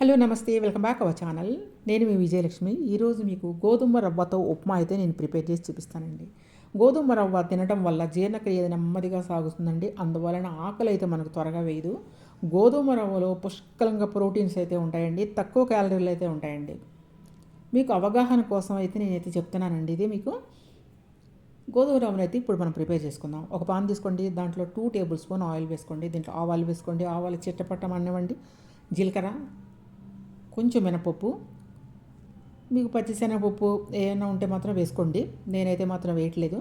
Hello నమస్తే welcome back our channel. నేను మీ విజయలక్ష్మి. ఈరోజు మీకు గోధుమ రవ్వతో ఉప్మా అయితే నేను ప్రిపేర్ చేసి చూపిస్తానండి. గోధుమ రవ్వ తినడం వల్ల జీర్ణక్రియ నెమ్మదిగా సాగుతుందండి. అందువలన ఆకలి అయితే మనకు త్వరగా వేయదు. గోధుమ రవ్వలో పుష్కలంగా ప్రోటీన్స్ అయితే ఉంటాయండి. తక్కువ క్యాలరీలు అయితే ఉంటాయండి. మీకు అవగాహన కోసం అయితే నేనైతే చెప్తున్నానండి ఇది మీకు. గోధుమ రవ్వను అయితే ఇప్పుడు మనం ప్రిపేర్ చేసుకుందాం. ఒక పాన్ తీసుకోండి దాంట్లో టూ టేబుల్ స్పూన్ ఆయిల్ వేసుకోండి దీంట్లో ఆవాలు వేసుకోండి ఆవాలు చిట్టపట్టం అనేవ్వండి జీలకర్ర కొంచెం మినపప్పు మీకు పచ్చిశనగపప్పు ఏమైనా ఉంటే మాత్రం వేసుకోండి. నేనైతే మాత్రం వేయట్లేదు.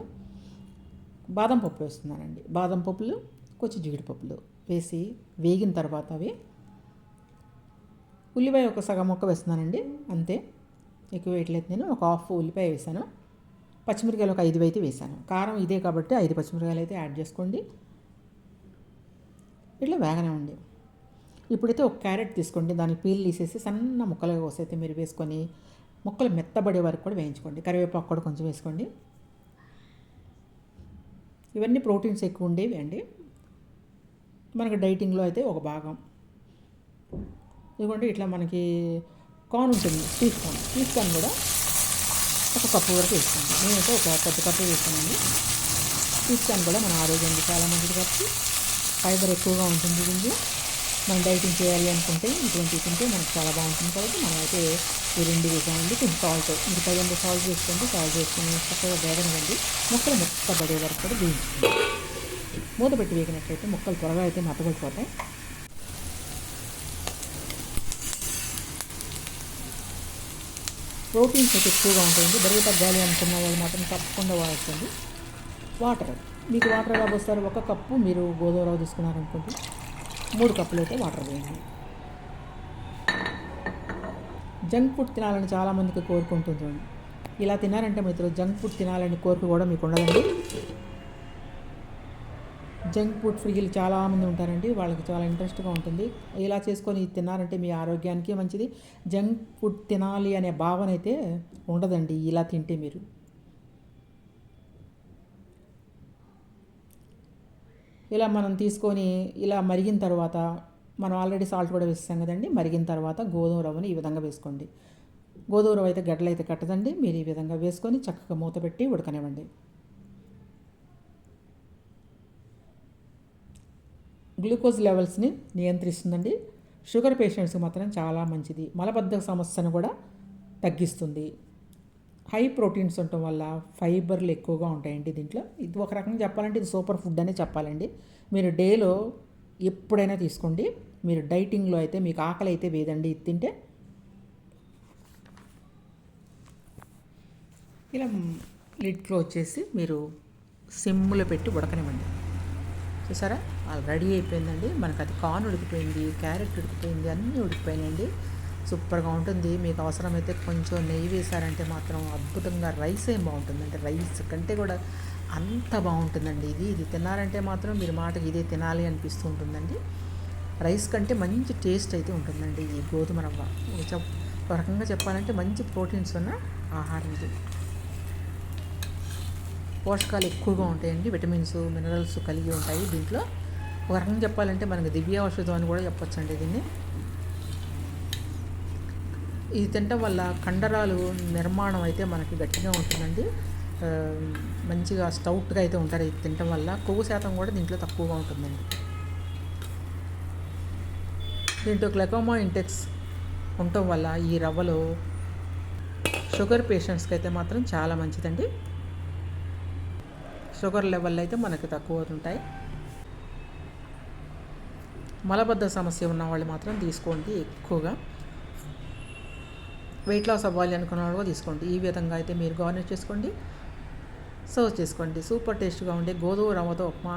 బాదం పప్పు వేస్తున్నానండి. బాదం పప్పులు కొంచెం జీడిపప్పులు వేసి వేగిన తర్వాత అవి ఉల్లిపాయ ఒక సగం మొక్క వేస్తున్నానండి. అంతే. ఎక్కువ వేయట్లేదు నేను. ఒక హాఫ్ ఉల్లిపాయ వేసాను. పచ్చిమిరకాయలు ఒక ఐదు అయితే వేసాను. కారం ఇదే కాబట్టి ఐదు పచ్చిమిరకాయలు అయితే యాడ్ చేసుకోండి. ఇట్లా వేగనే ఉండి ఇప్పుడైతే ఒక క్యారెట్ తీసుకోండి. దాని పీల్ తీసేసి సన్న ముక్కలుగా కోసైతే మీరు వేసుకొని ముక్కలు మెత్తబడే వరకు కూడా వేయించుకోండి. కరివేపాకు కూడా కొంచెం వేసుకోండి. ఇవన్నీ ప్రోటీన్స్ ఎక్కువ ఉండేవి అండి. మనకు డైటింగ్లో అయితే ఒక భాగం. ఇదిగోండి ఇట్లా మనకి కార్న్ ఉంటుంది. స్వీట్ కార్న్ స్వీట్ కార్న్ కూడా ఒక కప్పు వరకు వేసుకోండి. నేనైతే ఒక పెద్ద కప్పు వేసుకోండి స్వీట్ కార్న్ కూడా మన ఆరోగ్యానికి చాలా మంచిది కాబట్టి ఫైబర్ ఎక్కువగా ఉంటుంది దీంట్లో మనం డైటింగ్ చేయాలి అనుకుంటే ఇటువంటి తింటే మనకు చాలా బాగుంటుంది కాబట్టి మనం అయితే ఈ రెండు వేసామండి కొంచెం సాల్ట్ మీరు తగినంత సాల్ట్ వేసుకోండి సాల్ట్ వేసుకొని చక్కగా వేగనివ్వండి. మొక్కలు మెత్తబడే వరకు కూడా వేయించుకోండి. మూత పెట్టి వేగినట్లయితే మొక్కలు త్వరగా అయితే మతబడిపోతాయి ప్రోటీన్స్ అయితే ఎక్కువగా ఉంటాయండి. బరువు తగ్గాలి అనుకున్న వాళ్ళు మాత్రం తప్పకుండా వాడచ్చండి. వాటర్. మీకు వాటర్ ఎలా పోస్తారు? ఒక కప్పు మీరు గోధుమ రవ్వ తీసుకున్నారనుకోండి. మూడు కప్పులు అయితే వాటర్ వేయండి. జంక్ ఫుడ్ తినాలని చాలామందికి కోరుకుంటుంది. ఇలా తిన్నారంటే మిత్రులు జంక్ ఫుడ్ తినాలని కోరిక కూడా మీకు ఉండదండి. జంక్ ఫుడ్ ఫ్రీలు చాలామంది ఉంటారండి. వాళ్ళకి చాలా ఇంట్రెస్ట్గా ఉంటుంది. ఇలా చేసుకొని తిన్నారంటే మీ ఆరోగ్యానికి మంచిది. జంక్ ఫుడ్ తినాలి అనే భావన అయితే ఉండదండి. ఇలా తింటే మీరు. ఇలా మనం తీసుకొని ఇలా మరిగిన తర్వాత మనం ఆల్రెడీ సాల్ట్ కూడా వేస్తాం కదండి మరిగిన తర్వాత గోధుమ రవ్వని ఈ విధంగా వేసుకోండి. గోధుమ రవ్వ అయితే గడ్డలు అయితే కట్టదండి మీరు ఈ విధంగా వేసుకొని చక్కగా మూత పెట్టి ఉడకనివ్వండి. గ్లూకోజ్ లెవెల్స్ని నియంత్రిస్తుందండి. షుగర్ పేషెంట్స్కి మాత్రం చాలా మంచిది. మలబద్ధక సమస్యను కూడా తగ్గిస్తుంది. హై ప్రోటీన్స్ ఉండటం వల్ల ఫైబర్లు ఎక్కువగా ఉంటాయండి దీంట్లో. ఇది ఒక రకంగా చెప్పాలంటే ఇది సూపర్ ఫుడ్ అనే చెప్పాలండి. మీరు డేలో ఎప్పుడైనా తీసుకోండి. మీరు డైటింగ్లో అయితే మీకు ఆకలి అయితే వేదండి. ఇది తింటే ఇలా లిడ్లో వచ్చేసి మీరు సిమ్లో పెట్టి ఉడకనివ్వండి. చూసారా? అది రెడీ అయిపోయిందండి. మనకు అది కార్న్ ఉడికిపోయింది క్యారెట్ ఉడికిపోయింది అన్నీ ఉడికిపోయినాయండి. సూపర్గా ఉంటుంది. మీకు అవసరమైతే కొంచెం నెయ్యి వేశారంటే మాత్రం అద్భుతంగా రైస్ ఏం బాగుంటుందంటే రైస్ కంటే కూడా అంత బాగుంటుందండి ఇది. ఇది తినాలంటే మాత్రం మీరు మాటకి ఇదే తినాలి అనిపిస్తూ ఉంటుందండి. రైస్ కంటే మంచి టేస్ట్ అయితే ఉంటుందండి ఈ గోధుమ రవ్వ. ఒక రకంగా చెప్పాలంటే మంచి ప్రోటీన్స్ ఉన్న ఆహారం ఇది. పోషకాలు ఎక్కువగా ఉంటాయండి. విటమిన్స్ మినరల్స్ కలిగి ఉంటాయి దీంట్లో. ఒక రకంగా చెప్పాలంటే మనకు దివ్య ఔషధం అని కూడా చెప్పొచ్చండి దీన్ని. ఇది తినటం వల్ల కండరాలు నిర్మాణం అయితే మనకి గట్టిగా ఉంటుందండి. మంచిగా స్టౌట్గా అయితే ఉంటారు ఇది తినటం వల్ల. కొవ్వు శాతం కూడా దీంట్లో తక్కువగా ఉంటుందండి. దీంట్లో గ్లకోమా ఇంటెక్స్ ఉండటం వల్ల ఈ రవ్వలో షుగర్ పేషెంట్స్కి అయితే మాత్రం చాలా మంచిదండి. షుగర్ లెవెల్ అయితే మనకి తక్కువ ఉంటాయి మలబద్ధ సమస్య ఉన్న వాళ్ళు మాత్రం తీసుకోండి ఎక్కువగా. వెయిట్ లాస్ అవ్వాలి అనుకున్న వాళ్ళు తీసుకోండి. ఈ విధంగా అయితే మీరు గార్నిష్ చేసుకోండి. సర్వ్ చేసుకోండి. సూపర్ టేస్ట్గా ఉండే గోధుమ రవ్వతో ఉప్మా